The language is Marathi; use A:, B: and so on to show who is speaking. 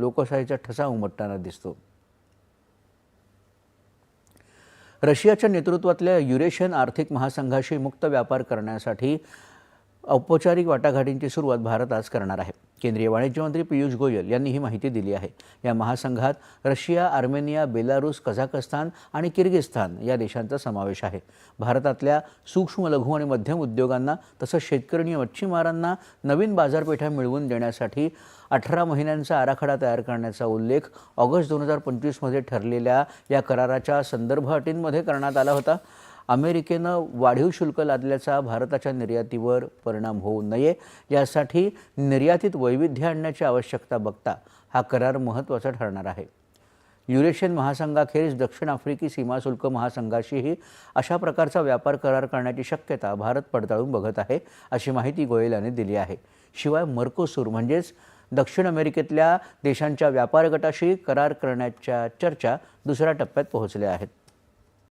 A: लोकशाहीचा ठसा उमटताना दिसतो. रशियाच्या नेतृत्वातल्या युरेशियन आर्थिक महासंघाशी मुक्त व्यापार करण्यासाठी औपचारिक वाटाघाटींची सुरुवात भारत आज करणार आहे. केंद्रीय वाणिज्य मंत्री पियुष गोयल यांनी ही माहिती दिली आहे. या महासंघात रशिया आर्मेनिया बेलारूस कझाकस्तान आणि किर्गिस्तान या देशांचा समावेश आहे. भारतातल्या सूक्ष्म लघु आणि मध्यम उद्योगांना तसंच शेतकरी आणि मच्छीमारांना नवीन बाजारपेठा मिळवून देण्यासाठी अठरा महिन्यांचा आराखडा तयार करण्याचा उल्लेख ऑगस्ट दोन हजार पंचवीसमध्ये ठरलेल्या या कराराच्या संदर्भ अटींमध्ये करण्यात आला होता. अमेरिकेनं वाढीव शुल्क लादल्याचा भारताच्या निर्यातीवर परिणाम होऊ नये यासाठी निर्यातीत वैविध्य आणण्याची आवश्यकता बघता हा करार महत्त्वाचा ठरणार आहे. युरेशियन महासंघाखेरीज दक्षिण आफ्रिकी सीमाशुल्क महासंघाशीही अशा प्रकारचा व्यापार करार करण्याची शक्यता भारत पडताळून बघत आहे अशी माहिती गोयल यांनी दिली आहे. शिवाय मर्कोसूर म्हणजेच दक्षिण अमेरिकेतल्या देशांच्या व्यापार गटाशी करार करण्याच्या चर्चा दुसऱ्या टप्प्यात पोहोचल्या आहेत.